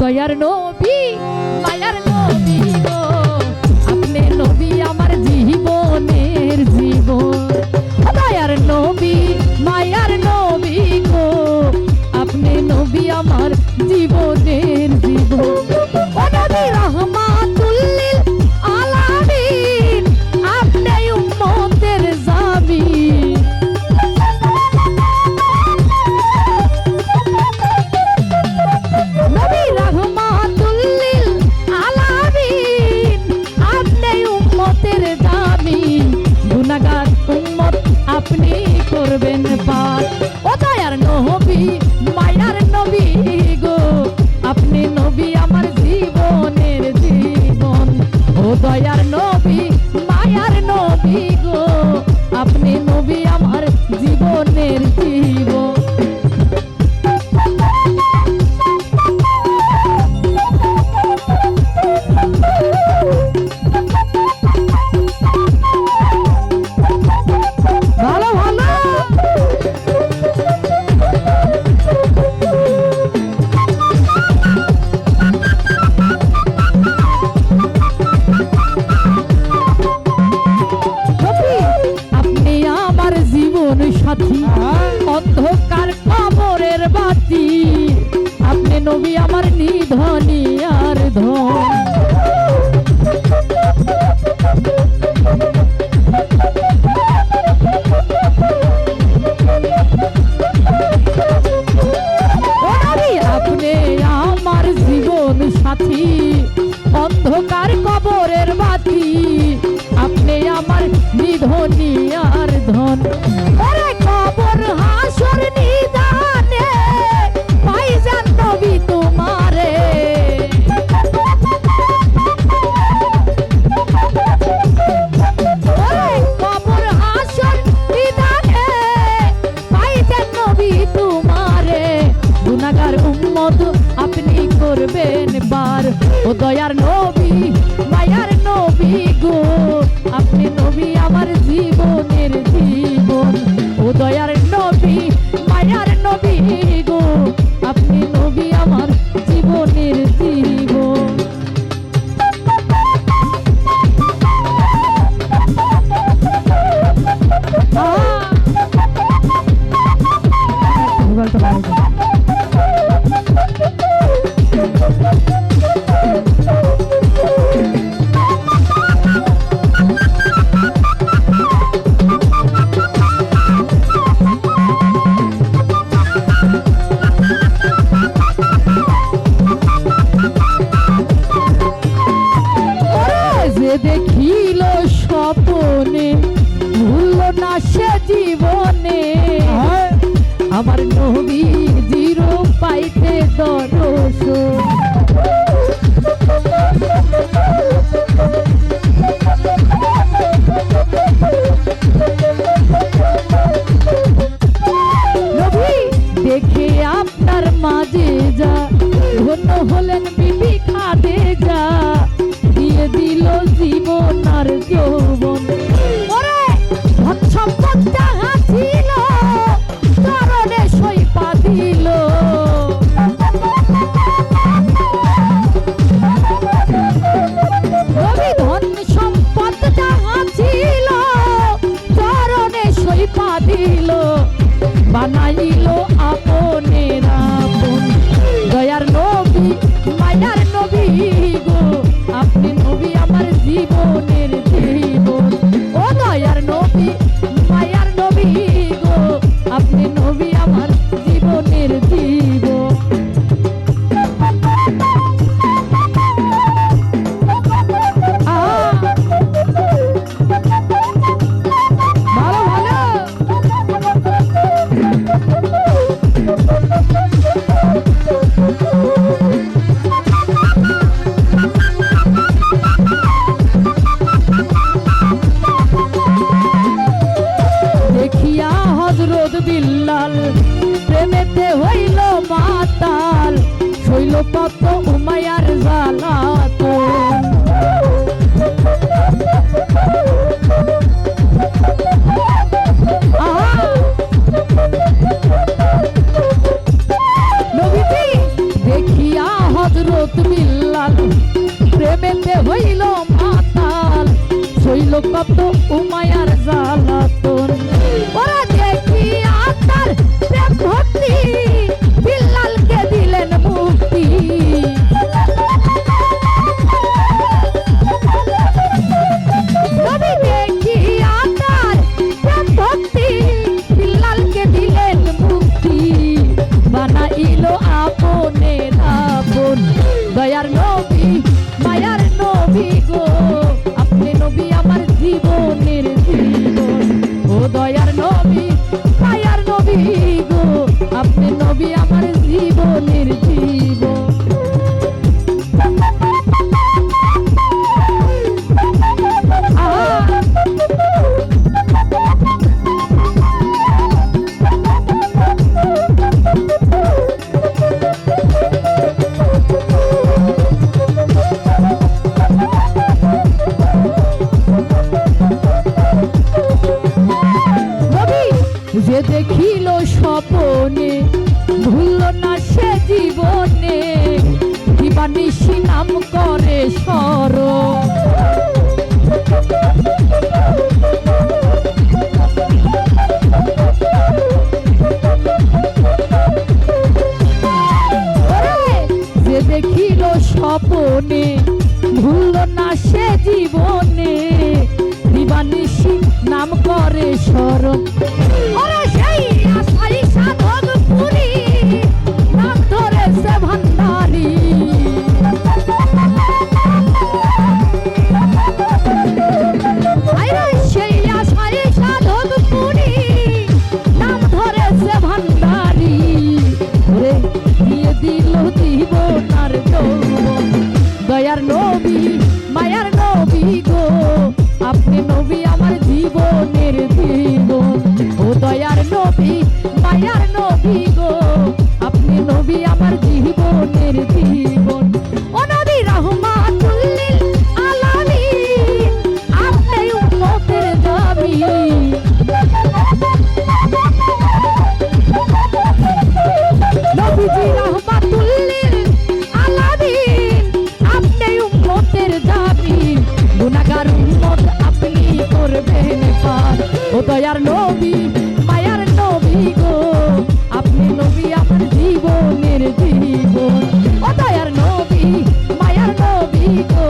দয়ার নবী, মায়ার নবী গো। আপনি নবী আমার জীবনের জীবন। দয়ার নবী, মায়ার নবী গো। আপনি নবী আমার জীবনের আমার নবী জিরো পাইতে দর। মনের প্রেমেতে হইল মাতাল। শৈল পাপ উমায়া আপনি নবী করে সর। যে দেখিল স্বপনে ভুল না সে জীবনে দিবানিশি নাম করে সর। সেই যৌবনার যৌবন দয়ার নবী, মায়ার নবী গো, আপনি নবী আমার জীবনের জীবন ও দয়ার নবী, মায়ার নবী গো, আপনি নবী আমার জীবনের go.